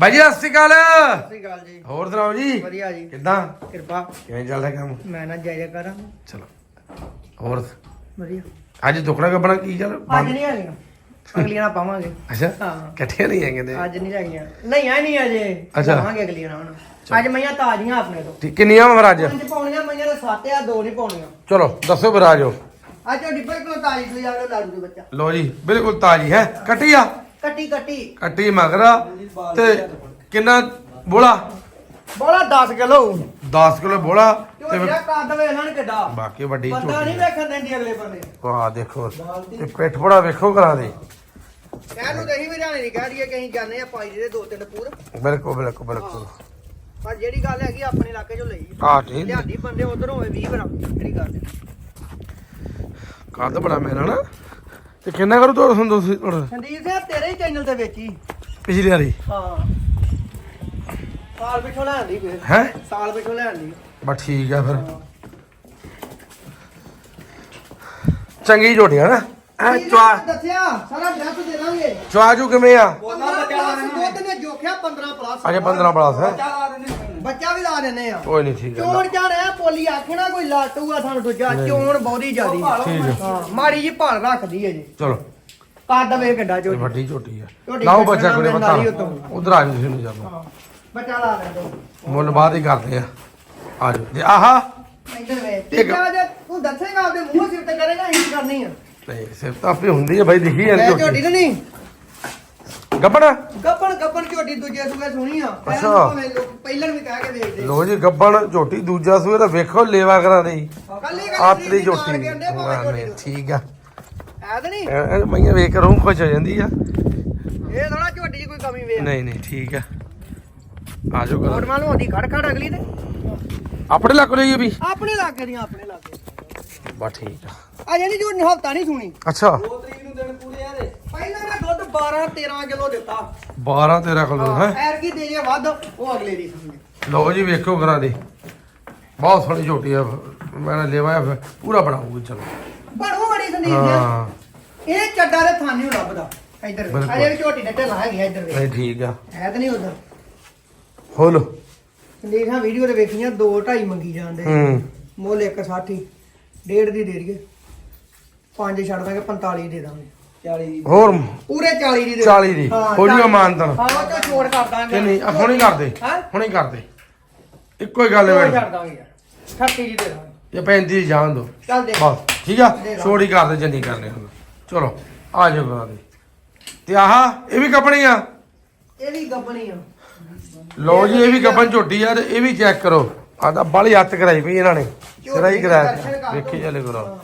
ਬਾਈ ਜੀ ਸਤਿ ਸ਼੍ਰੀ ਅਕਾਲ। ਅਕਾਲ ਜੀ। ਹੋਰ ਸੁਣਾਓ ਜੀ? ਵਧੀਆ ਜੀ। ਕਿੱਦਾਂ? ਕਿਰਪਾ। ਕਿਵੇਂ ਚੱਲਦਾ ਕੰਮ? ਮੈਂ ਨਾ ਜਾਇਆ ਕਰਾਂ ਚਲੋ। ਹੋਰ? ਵਧੀਆ। ਅੱਜ ਦੁਕੜਾ ਕੱਪਣਾ ਕੀ ਚੱਲ? ਅੱਜ ਨਹੀਂ ਹੈਗੀਆਂ ਅਗਲੀਆਂ ਨਾਲ ਪਾਵਾਂਗੇ। ਅੱਛਾ? ਹਾਂ। ਇਕੱਠੇ ਨਹੀਂ ਹੈਗੇ ਨੇ ਅੱਜ ਨਹੀਂ ਹੈਗੀਆਂ ਨਹੀਂ ਆ ਨਹੀਂ ਅਜੇ। ਅੱਛਾ। ਪਾਵਾਂਗੇ ਅਗਲੀਆਂ ਨਾਲ ਹੁਣ। ਅੱਜ ਮਈਆਂ ਤਾਜ਼ੀਆਂ ਆਪਣੇ ਤੋਂ। ਠੀਕ ਕਿੰਨੀਆਂ ਅੱਜ? ਪੰਜ ਪਾਉਣੀਆਂ ਮਈਆਂ ਦੇ ਸੱਤ ਆ ਦੋ ਨਹੀਂ ਪਾਉਣੀਆਂ। ਚਲੋ ਦੱਸੋ ਆਜੋ ਅੱਜ ਡਿੱਬੇ ਕੋਲ ਤਾਜ਼ੀ ਤੋਂ ਜਾ ਲਾੜੂ ਦੇ ਬੱਚਾ। ਲੋ ਜੀ ਬਿਲਕੁਲ ਤਾਜੀ ਹੈ। ਕੱਟੀ ਆ। ਕੱਟੀ ਕੱਟੀ। ਕੱਟੀ ਮਗਰਾ। ਤੇ ਕਿੰਨਾ ਬੋਲਾ? ਬੋਲਾ 10 ਕਿਲੋ। 10 ਕਿਲੋ ਬੋਲਾ। ਤੇ ਮੇਰਾ ਕੱਦ ਵੇ ਇਹਨਾਂ ਨੇ ਕਿੱਡਾ। ਬਾਕੀ ਵੱਡੀ ਬੰਦਾ ਨਹੀਂ ਝੋਟੀ ਵੇਖਣ ਦਿੰਦੀ ਅਗਲੇ ਬੰਦੇ। ਵਾਹ ਦੇਖੋ ਤੇ ਪਿੱਠ ਬੜਾ ਵੇਖੋ ਕਰਾਂ ਦੇ। ਕਹਿ ਨੂੰ ਤੇ ਅਸੀਂ ਵੀ ਜਾਣੇ ਨਹੀਂ ਕਹਿ ਦਈਏ ਕਿ ਅਸੀਂ ਜਾਂਦੇ ਆ ਪਾਈ ਦੇ ਦੋ ਤਿੰਨ ਪੂਰ। ਬਿਲਕੁਲ ਬਿਲਕੁਲ ਬਿਲਕੁਲ। ਪਰ ਜਿਹੜੀ ਗੱਲ ਹੈਗੀ ਆਪਣੇ ਇਲਾਕੇ ਚੋਂ ਲਈ। ਆ ਠੀਕ ਲਿਆਂਦੀ ਬੰਦੇ ਉਧਰ ਹੋਵੇ 20 ਬਣਾ ਜਿਹੜੀ ਗੱਲ ਹੈ। ਕੱਦ ਬੜਾ ਮੇਰਾ ਨਾ। ਤੇ ਕਿੰਨਾ ਕਰੂ ਤੁਸੀਂ? ਤੋੜ ਸੰਦੀਪ ਸਿੰਘ ਤੇਰੇ ਹੀ ਚੈਨਲ ਤੇ ਵੇਚੀ। ਪਿਛਲੀ ਵਾਰੀ। ਹਾਂ। ਸਾਲ ਪਿੱਛੋਂ ਲੈਣ ਦੀ ਫਿਰ। ਹੈ? ਸਾਲ ਪਿੱਛੋਂ ਲੈਣ ਦੀ। ਬਸ ਠੀਕ ਆ ਫਿਰ। ਚੰਗੀ ਝੋਟੀ ਹੈ ਨਾ। ਐ ਚਵਾ ਦੱਸਿਆ? ਸਾਰਾ ਡਰੈਸ ਦੇ ਦਾਂਗੇ ਚਵਾਜੂ ਕਿਵੇਂ ਆ? ਉਹਨਾਂ ਬੱਚਾ ਦੁੱਧ ਨੇ ਜੋਖਿਆ 15 ਪਲੱਸ ਅਜੇ 15 ਪਲਸ ਹੈ। ਬੱਚਾ ਵੀ ਲਾ ਦਿੰਦੇ ਆ। ਕੋਈ ਨਹੀਂ ਠੀਕ ਹੈ ਚੋਣ ਜਾ ਰਿਹਾ ਪੋਲੀ ਆਖਣਾ ਕੋਈ ਲਾਟੂ ਆ ਸਾਨੂੰ ਦੂਜਾ ਚੋਣ ਬਹੁਤੀ ਜ਼ਿਆਦੀ। ਠੀਕ ਹੈ ਹਾਂ ਮਾੜੀ ਜੀ ਭਾਲ ਰੱਖਦੀ ਹੈ ਜੀ। ਚਲੋ। ਕੱਦ ਵੇ ਕਿੱਡਾ ਇਹ ਚੋਟੀ ਵੱਡੀ ਝੋਟੀ ਆ। ਝੋਟੀ ਲਾਓ ਬੱਚਾ ਕੋਲੇ ਉੱਤੋਂ। ਉਧਰ ਆ ਜੀ ਤੁਸੀਂ ਨੂੰ ਜਾਓ ਹਾਂ ਬੱਚਾ ਲਾ ਦਿੰਦੇ ਮੁੱਲ ਬਾਅਦ ਹੀ ਕਰਦੇ ਆ। ਆ ਜਾਓ। ਜੇ ਆਹਾ। ਇੱਧਰ ਵੇ। ਠੀਕ ਆ। ਜੇ ਤੂੰ ਦੱਸੇਗਾ ਆਪਦੇ ਮੂੰਹ ਸਿਰ ਤੇ ਕਰੇਗਾ ਅਸੀਂ ਕਰਨੀ ਆ। ਨਹੀਂ ਸਿਰ ਤਾਂ ਆਪੇ ਹੁੰਦੀ ਆ ਬਾਈ ਦਿਖੀ ਜਾਂਦੀ ਝੋਟੀ ਤਾਂ ਨਹੀਂ। ਗੱਬੜ ਗੱਪਣ ਗੱਪਣ ਝੋਟੀ ਦੂਜੇ ਸੂਏ ਸੁਣੀ ਆ। ਪਹਿਲਾਂ ਅੱਛਾ। ਭਾਵੇਂ ਲੋਕ ਪਹਿਲਾਂ ਵੀ ਕਹਿ ਕੇ ਵੇਚਦੇ ਲੋ ਜੀ ਗੱਬਣ ਝੋਟੀ ਦੂਜਾ ਸੂਏ ਤਾਂ ਵੇਖੋ ਲੇਵਾ ਕਰਾਂ ਦੀ। ਕੱਲੀ ਆਤਰੀ ਝੋਟੀ। ਵਾਹ, ਠੀਕ ਆ। ਐ ਤਾਂ ਨਹੀਂ? ਐ- ਐ ਮਈਆਂ ਵੇਖ ਕੇ ਰੂਹ ਖੁਸ਼ ਹੋ ਜਾਂਦੀ ਆ। ਇਹ ਥੋੜਾ ਝੋਟੀ 'ਚ ਕੋਈ ਕਮੀ ਵੇਖ। ਨਹੀਂ ਨਹੀਂ ਠੀਕ ਆ। ਆ ਜਾਓ ਕੋਟ ਗੱਲ ਮਾਲ ਹੁੰਦੀ ਖੜ ਖੜ ਅਗਲੀ ਤੇ। ਆਪਣੇ ਲੱਗ ਰਹੀ ਵੀ? ਆਪਣੇ ਲਾਗੇ ਦੀਆਂ ਆਪਣੇ ਲਾਗੇ ਬਸ ਠੀਕ ਆ। ਅਜੇ ਨਹੀਂ ਝੋਟੀ ਹਫਤਾ ਨਹੀਂ ਸੁਣੀ। ਅੱਛਾ। ਦੋ ਤਰੀਕ ਨੂੰ ਦਿਨ ਪੂਰੇ ਆ ਦੇ ਪਹਿਲਾਂ ਮੈਂ ਦੁੱਧ 12 13 ਕਿਲੋ ਦਿੱਤਾ। 12 13 ਕਿਲੋ ਹੈ ਐਰ ਕੀ ਦੇ ਜੇ ਵੱਧ ਉਹ ਅਗਲੇ ਦੀ ਸਮਝ। ਲਓ ਜੀ ਵੇਖੋ ਦੇ। ਬਹੁਤ ਸੋਹਣੀ ਝੋਟੀ ਆ ਮੈਂ ਲੇਵਾ ਆ, ਪੂਰਾ ਬਣਾਉਂਗਾ ਚਲੋ। ਬਣੂ ਬੜੀ ਸੰਦੀਪ ਜੀ। ਇਹ ਚੱਡਾ ਦੇ ਥਾਨੀ ਨੂੰ ਲੱਭਦਾ ਇੱਧਰ। ਅਜੇ ਵੀ ਝੋਟੀ ਦੇ ਢਿੱਲਾ ਹੈਗੀ ਇੱਧਰ ਨਹੀਂ ਠੀਕ ਆ। ਹੈ ਤਾਂ ਨਹੀਂ ਉਧਰ। ਖੋਲੋ ਦੇਖਾਂ ਵੀਡੀਓ ਦੇ ਵੇਖੀਆਂ 2 2.5 ਮੰਗੀ ਜਾਂਦੇ। ਹੂੰ। ਮੁੱਲ 160 ਡੇਢ ਦੀ ਦੇ ਦਈਏ। ਪੰਜ ਛੱਡ ਦਾਂਗੇ 45 ਦੇ ਦਾਂਗੇ। 40 ਹੋਰ ਪੂਰੇ 40 ਦੀ ਦੇ। 40 ਦੀ। ਹਾਂ, 40 ਮਾਨਤਾਨ। ਹਾਂ ਉਹ ਤੋਂ ਛੋੜ ਕਰ ਦਾਂਗੇ। ਕਿ ਨਹੀਂ ਹੁਣੇ ਕਰਦੇ ਹਾਂ। ਹੁਣੇ ਕਰਦੇ ਇੱਕੋ ਹੀ ਗੱਲ ਉਹ ਹੈ ਛੱਡ ਦਾਂਗੇ ਯਾਰ। 38 ਦੀ ਦੇ ਦਾਂਗੇ। ਇਹ 35 ਜਾਣ ਦੋ। ਚੱਲ ਦੇ। ਬਸ ਠੀਕ ਆ? ਦੇ ਦਾਂ। ਛੋੜੀ ਕਰਦੇ ਜੰਨੀ ਕਰਨੇ ਹੁਣ ਚਲੋ ਆ ਜਾਓ ਕਰਾ ਦੇ। ਤੇ ਆਹ ਇਹ ਵੀ ਕੱਪਣੀ ਆ? ਇਹ ਵੀ ਗੱਬਣੀ ਆ। ਲੋ ਜੀ ਇਹ ਵੀ ਗੱਪਣ ਝੋਟੀ ਆ ਤੇ ਇਹ ਵੀ ਚੈੱਕ ਕਰੋ। ਆ ਤਾਂ ਬਾਲੀ ਹੱਥ ਕਰਾਈ ਪਈ ਇਹਨਾਂ ਨੇ। ਹੀ ਕਰਾਇਆ। ਕਰ ਵੇਖੀ। ਚੱਲੇ ਕਰੋ।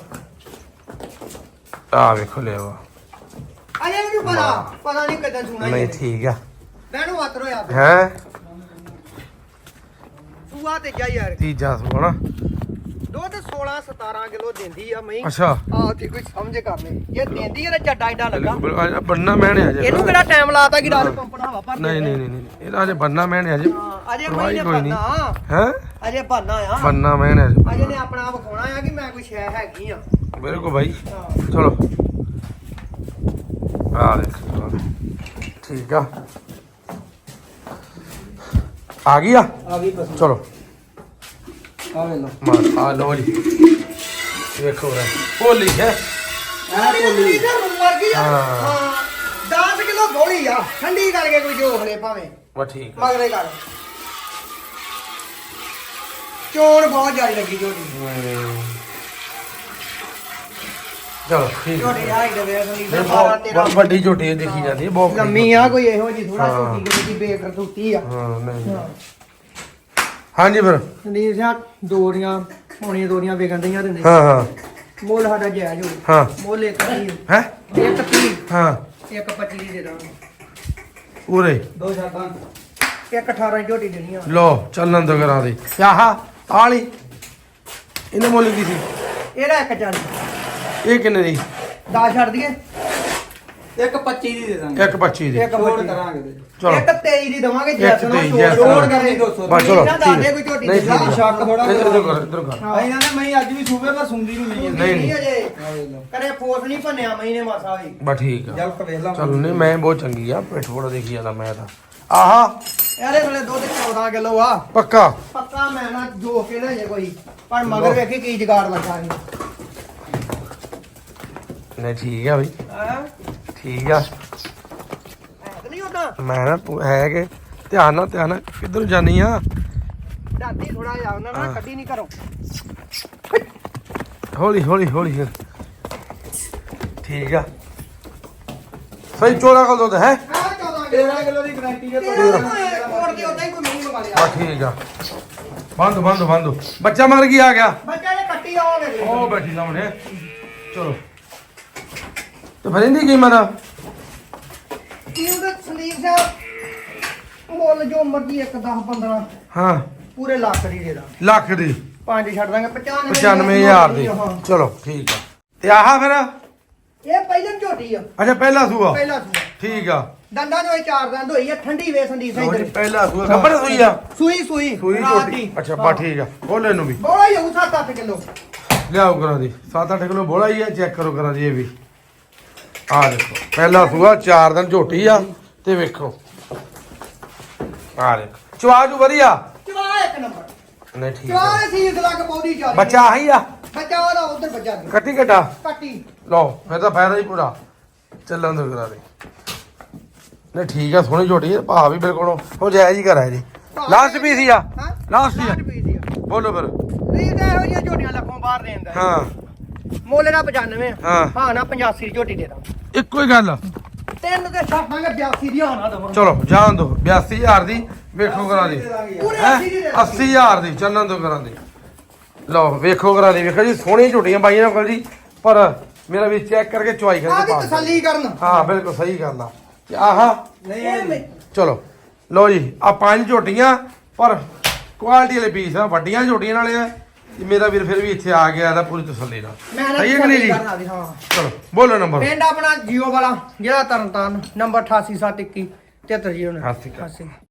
ਆ ਵੇਖੋ ਲਿਆ ਵੀ ਨੀ ਪਤਾ ਪਤਾ ਨਹੀਂ ਕਦੋਂ ਸੁਣਾ ਨਹੀਂ ਠੀਕ ਆ। ਮੈਨੂੰ ਹੱਥ ਰੋਇਆ ਹੈ? ਸੂਆ ਤੇ ਜਾ ਯਾਰ। ਤੀਜਾ ਸੋਣਾ ਦੁੱਧ 16 17 ਕਿਲੋ ਦਿੰਦੀ ਆ ਮੈਂ ਅੱਛਾ। ਆ ਤੇ ਕੋਈ ਸਮਝ ਕਰ ਲੈ। ਇਹ ਦਿੰਦੀ ਆ ਤੇ ਚੱਡਾ ਏਡਾ ਲੱਗਾ। ਬੰਨਾ ਮੈਣੇ ਆ ਜੇ ਇਹਨੂੰ ਕਿਹੜਾ ਟਾਈਮ ਲਾਤਾ ਕਿ ਰਾਤ ਪੰਪਣਾ ਹਵਾ ਭਰ ਨਹੀਂ ਨਹੀਂ ਨਹੀਂ ਨਹੀਂ। ਇਹਦਾ ਅਜੇ ਬੰਨਾ ਮੈਣੇ ਆ ਜੇ ਹਾਂ, ਅਜੇ ਕੋਈ ਪਰਵਾਹੀ ਨਹੀਂ ਕੋਈ ਨਹੀਂ। ਬੰਨਾ ਹੈ? ਅਜੇ ਬੰਨਾ ਆ। ਬੰਨਾ ਮੈਣੇ ਆ ਜੇ ਅਜੇ ਨੇ ਆਪਣਾ ਆਪ ਵਿਖਾਉਣਾ ਆ ਕਿ ਮੈਂ ਕੋਈ ਸ਼ੈ ਹੈਗੀ ਆ। ਮੇਰੇ ਕੋ ਭਾਈ ਹਾਂ। ਚਲੋ। ਆ ਦੇਖ ਠੀਕ ਆ ਆ ਗਈ ਆ ਆ ਗਈ ਬਸ ਚਲੋ ਆ ਵੇ ਲੋ ਮਾਰ ਆ ਲੋ ਜੀ ਵੇਖੋ ਰੇ ਹੋਲੀ ਹੈ ਆ ਬੋਲੀ ਮਰ ਗਈ ਆ ਹਾਂ। ਹਾਂ 10 ਕਿਲੋ ਗੋਲੀ ਆ ਠੰਡੀ ਕਰਕੇ ਕੋਈ ਜੋ ਹਲੇ ਭਾਵੇਂ ਵਾ ਠੀਕ ਆ ਮਗਰੇ ਕਰ ਚੋਣ ਬਹੁਤ ਜ਼ਿਆਦਾ ਲੱਗੀ ਜੋੜੀ ਹਮ। ਚਲੋ ਠੀਕ ਆ। ਜੋੜੀ ਆਈ ਦੇ ਵੇਖ ਲਈ ਇਹ 12 ਬਹੁਤ 13 ਬਹੁਤ ਵੱਡੀ ਝੋਟੀ ਦਿਖੀ ਜਾਂਦੀ ਹੈ ਬਹੁਤ ਵੱਡੀ ਲੰਮੀ ਆ ਕੋਈ ਇਹੋ ਜੀ ਥੋੜਾ ਹਾਂ। ਛੋਟੀ ਜਿਹੀ ਦੀ ਬੇਕਰਤੂਤੀ ਆ। ਹਾਂ ਨਹੀਂ। ਹਾਂਜੀ ਫਿਰ। ਸੰਦੀਪ ਸਿੰਘ ਦੋੜੀਆਂ ਹੋਣੀਆਂ ਦੋੜੀਆਂ ਵਿਕਣ ਦਈਆਂ ਤੇ ਨਹੀਂ ਹਾਂ ਹਾਂ। ਮੁੱਲ ਸਾਡਾ ਜਾਇਜ਼ ਹੋਊ ਹਾਂ। ਮੁੱਲ ਇੱਕ ਤੀਹ ਹੈ? ਇੱਕ ਤੀਹ ਹਾਂ। ਇੱਕ 25 ਦੀ ਦੇ ਦਾਂਗੇ। ਉਰੇ। ਦੋ ਸ਼ਾਬਾਂ ਇੱਕ 18 ਦੀ ਝੋਟੀ ਦੇਣੀ ਆ। ਲੋ ਚੱਲਣ ਤੋਂ ਕਰਾ ਦੇ। ਆਹਾ ਆਲੀ ਇਹਨੇ ਮੁੱਲ ਕੀ ਸੀ? ਇਹਦਾ ਇੱਕ 40 ਇਹ ਕਿੰਨੇ ਦੀ? 10 ਛੱਡ ਦਈਏ। ਇੱਕ 25 ਦੀ ਦੇ ਦਾਂਗੇ। ਇੱਕ 25 ਦੀ। ਇੱਕ ਛੋੜ। ਕਰਾਂਗੇ ਤੇ ਚਲੋ। ਇੱਕ 23 ਦੀ ਦਵਾਂਗੇ ਇੱਕ ਜੈਸ ਨਾਲ 23 ਛੋੜ ਜੈਸ ਛੋੜ ਨਾਲ। ਕਰਨੀ 200 ਬਸ ਚਲੋ ਨਾ ਠੀਕ ਹੈ। ਕੋਈ ਝੋਟੀ ਨਹੀਂ ਦੇ ਠੀਕ ਹੈ। ਸ਼ੱਕ ਥੋੜਾ ਇੱਧਰ ਕਰ ਇੱਧਰ ਕਰ। ਅਸੀਂ ਕਹਿੰਦੇ ਮੈਂ ਅੱਜ ਵੀ ਸੂਬੇ ਪਰ ਸੁਣਦੀ ਨੂੰ ਨਹੀਂ ਨਹੀਂ, ਨਹੀਂ। ਅਜੇ। ਕਰੇ ਫੋਰਸ ਨਹੀਂ ਭੰਨਿਆ ਮਹੀਨੇ ਮਾਸਾ ਵੀ। ਬਸ ਠੀਕ ਆ। ਜਲਕ ਵੇਖ ਲਾ। ਚਲੋ ਨਹੀਂ ਮੈਂ ਬਹੁਤ ਚੰਗੀ ਆ। ਪਿੱਠ ਬੜਾ ਦੇਖੀ ਜਾਂਦਾ ਮੈਂ ਤਾਂ। ਆਹਾ। ਇਹਦੇ ਵੇਲੇ ਦੁੱਧ 14 ਕਿਲੋ ਆ। ਪੱਕਾ। ਪੱਕਾ ਮੈਂ ਨਾ ਜੋ ਕੇ ਲੈ ਜੇ ਕੋਈ। ਪਰ ਮਗਰ ਵੇਖੀ ਕੀ ਜਗਾੜ ਲੱਗਾ ਸੀ ਨਹੀਂ ਠੀਕ ਆ ਬਈ। ਹਾਂ। ਠੀਕ ਆ। ਨਹੀਂ ਮੈਂ ਨਾ ਤੂੰ ਹੈ ਕਿ ਧਿਆਨ ਨਾਲ ਧਿਆਨ ਨਾਲ ਕਿੱਧਰ ਨੂੰ ਜਾਨੀ ਆ? ਦਾਦੀ ਥੋੜਾ ਜਿਹਾ ਉਹਨਾਂ ਨਾਲ। ਕੱਢੀ ਨਹੀਂ ਕਰੋ ਹੌਲੀ ਹੌਲੀ ਹੌਲੀ ਠੀਕ ਆ। ਸਹੀ ਚੋਰਾ ਕੋਲ ਦੁੱਧ ਹੈ? ਆ 14 ਕਿਲੋ 13 ਕਿਲੋ ਦੀ ਗਾਰੰਟੀ ਹੈ। ਕੋੜ ਦੇ ਉਦਾਂ ਹੀ। ਕੋਈ ਮੂੰਹ ਮੰਗਾ ਠੀਕ ਆ। ਬੰਦ ਬੰਦ ਬੰਦ। ਬੱਚਾ ਮਰ ਗਿਆ ਆ ਗਿਆ। ਬੱਚਾ ਨੇ ਕੱਟੀ ਆਓਗੇ ਉਹ ਬੈਠੀ ਸਾਹਮਣੇ। ਚਲੋ। ਤੇ ਫਿਰ ਇਹਦੀ ਕੀਮਤ? ਆ ਸੰਦੀਪ ਸਾਹਿਬ ਮੁੱਲ ਜੋ ਮਰਜ਼ੀ ਇੱਕ 10 15 ਹਾਂ। ਪੂਰੇ ਲੱਖ ਦੀ ਦੇ ਦਾਂ ਲੱਖ ਦੀ? ਪੰਜ ਛੱਡ ਦਾਂਗੇ 95 95000 ਦੀ। ਚਲੋ ਠੀਕ ਆ। ਤੇ ਆਹ ਫਿਰ? ਇਹ ਪਹਿਲਾਂ ਝੋਟੀ ਆ। ਅੱਛਾ ਪਹਿਲਾ ਸੂਆ? ਪਹਿਲਾ ਸੂਆ। ਠੀਕ ਆ। ਦੰਦਾਂ ਜੋ ਇਹ ਚਾਰ ਦੰਦ ਹੋਈ ਆ ਠੰਡੀ ਵੇ ਸੰਦੀਪ ਲਓ ਜੀ, ਸਿੰਘ ਪਹਿਲਾ ਸੂਆ। ਗੱਬੜ ਸੂਈ ਆ? ਸੂਈ ਸੂਈ। ਸੂਈ ਰਾਤ ਛੋਟੀ ਦੀ। ਅੱਛਾ ਬਾ ਠੀਕ ਆ। ਬੋਲੇ ਨੂੰ ਵੀ। ਬੋਲਾ ਹੀ ਹੋਊ 7-8 ਕਿਲੋ। ਲਿਆਓ ਕਰਾਂ ਦੀ। 7-8 ਕਿਲੋ ਬੋਲਾ ਹੀ ਆ ਚੈੱਕ ਕਰੋ ਕਰਾਂ ਇਹ ਵੀ। ਆ ਦੇਖੋ ਪਹਿਲਾ ਸੂਆ ਚਾਰ ਦਿਨ ਝੋਟੀ ਆ ਤੇ ਵੇਖੋ। ਆ ਦੇਖੋ। ਚਵਾਜੂ ਵਧੀਆ? ਚਵਾ ਇੱਕ ਨੰਬਰ। ਨਹੀਂ ਠੀਕ ਚਵਾ ਆ ਸੀਸ ਲੱਗ ਪੌਦੀ ਚਾਲੀ। ਬੱਚਾ ਆਹੀ ਆ? ਬੱਚਾ ਉਹਦਾ ਉਧਰ ਬੱਚਾ ਅੱਗੇ। ਕੱਟੀ ਕੱਟਾ ਕੱਟੀ। ਲਓ ਫਿਰ ਤਾਂ ਫਾਇਦਾ ਹੀ ਪੂਰਾ। ਚੱਲਣ ਦੋ ਕਰਾ ਦੇ ਨਹੀਂ ਠੀਕ ਆ ਸੋਹਣੀ ਝੋਟੀ ਆ ਭਾਅ ਵੀ ਬਿਲਕੁਲ ਹੋ ਜਾਇਜ਼ ਹੀ ਕਰਾ ਜੀ ਲਾਸਟ ਪੀਸ ਹੀ ਆ। ਹਾਂ? ਲਾਸਟ ਹੀ ਆ। ਬੋਲੋ ਫਿਰ। ਨਹੀਂ ਤਾਂ ਇਹੋ ਜਿਹੀਆਂ ਝੋਟੀਆਂ ਲੱਖੋਂ ਬਾਹਰ ਦੇਂਦਾ ਹਾਂ। ਮੁੱਲ ਦਾ 95 ਆ ਹਾਂ। ਹਾਂ ਨਾ 85 ਝੋਟੀ ਦੇ ਦਾਂ। ਇੱਕੋ ਹੀ ਗੱਲ ਆ। ਤਿੰਨ ਤੇ ਛੱਡਾਂਗੇ 82 ਦੀ ਹਾਨਾ ਦਵਾਂ ਚਲੋ ਜਾਣ ਦੋ। 82000 ਦੀ ਵੇਖੋ ਕਰਾਂ ਦੀ। ਪੂਰੇ ਹੈਂ? 80 ਦੀ ਦੇ 80000 ਦੀ ਚੱਲਣ ਦੋ ਕਰਾਂ ਦੀ। ਲਓ ਵੇਖੋ ਕਰਾਂ ਦੀ। ਵੇਖੋ ਜੀ ਸੋਹਣੀਆਂ ਝੋਟੀਆਂ ਬਾਈਆਂ ਨਾਲ ਕੋਲ ਜੀ। ਪਰ ਮੇਰਾ ਵੀ ਚੈੱਕ ਕਰਕੇ ਚੁਆਈ ਆ ਕਰਕੇ ਵੀ। ਤਸੱਲੀ ਕਰਨ। ਹਾਂ ਬਿਲਕੁਲ ਸਹੀ ਗੱਲ ਆ। ਤੇ ਆਹਾ ਇਹ ਮੈਂ- ਚਲੋ ਲਓ ਜੀ ਆ ਪੰਜ ਝੋਟੀਆਂ ਪਰ ਕੁਆਲਿਟੀ ਵਾਲੇ ਪੀਸ ਆ ਵੱਡੀਆਂ ਝੋਟੀਆਂ ਨਾਲੇ ਆ। ਮੇਰਾ ਵੀਰ ਫਿਰ ਵੀ ਇੱਥੇ ਆ ਗਿਆ ਇਹਦਾ ਪੂਰੀ ਤਸੱਲੀ ਨਾਲ। ਮੈਂ ਨਾ ਸਹੀ ਹੈ ਕਿ ਨਹੀਂ ਤਸੱਲੀ ਜੀ? ਕਰਨ ਵਾਲੀ, ਹਾਂ। ਚਲੋ ਬੋਲੋ ਨੰਬਰ ਪਿੰਡ ਆਪਣਾ ਜੀਓ ਵਾਲਾ ਜ਼ਿਲ੍ਹਾ ਤਰਨਤਾਰਨ ਨੰਬਰ 8871 7309 ਸਤਿ। ਸ਼੍ਰੀ। ਅਕਾਲ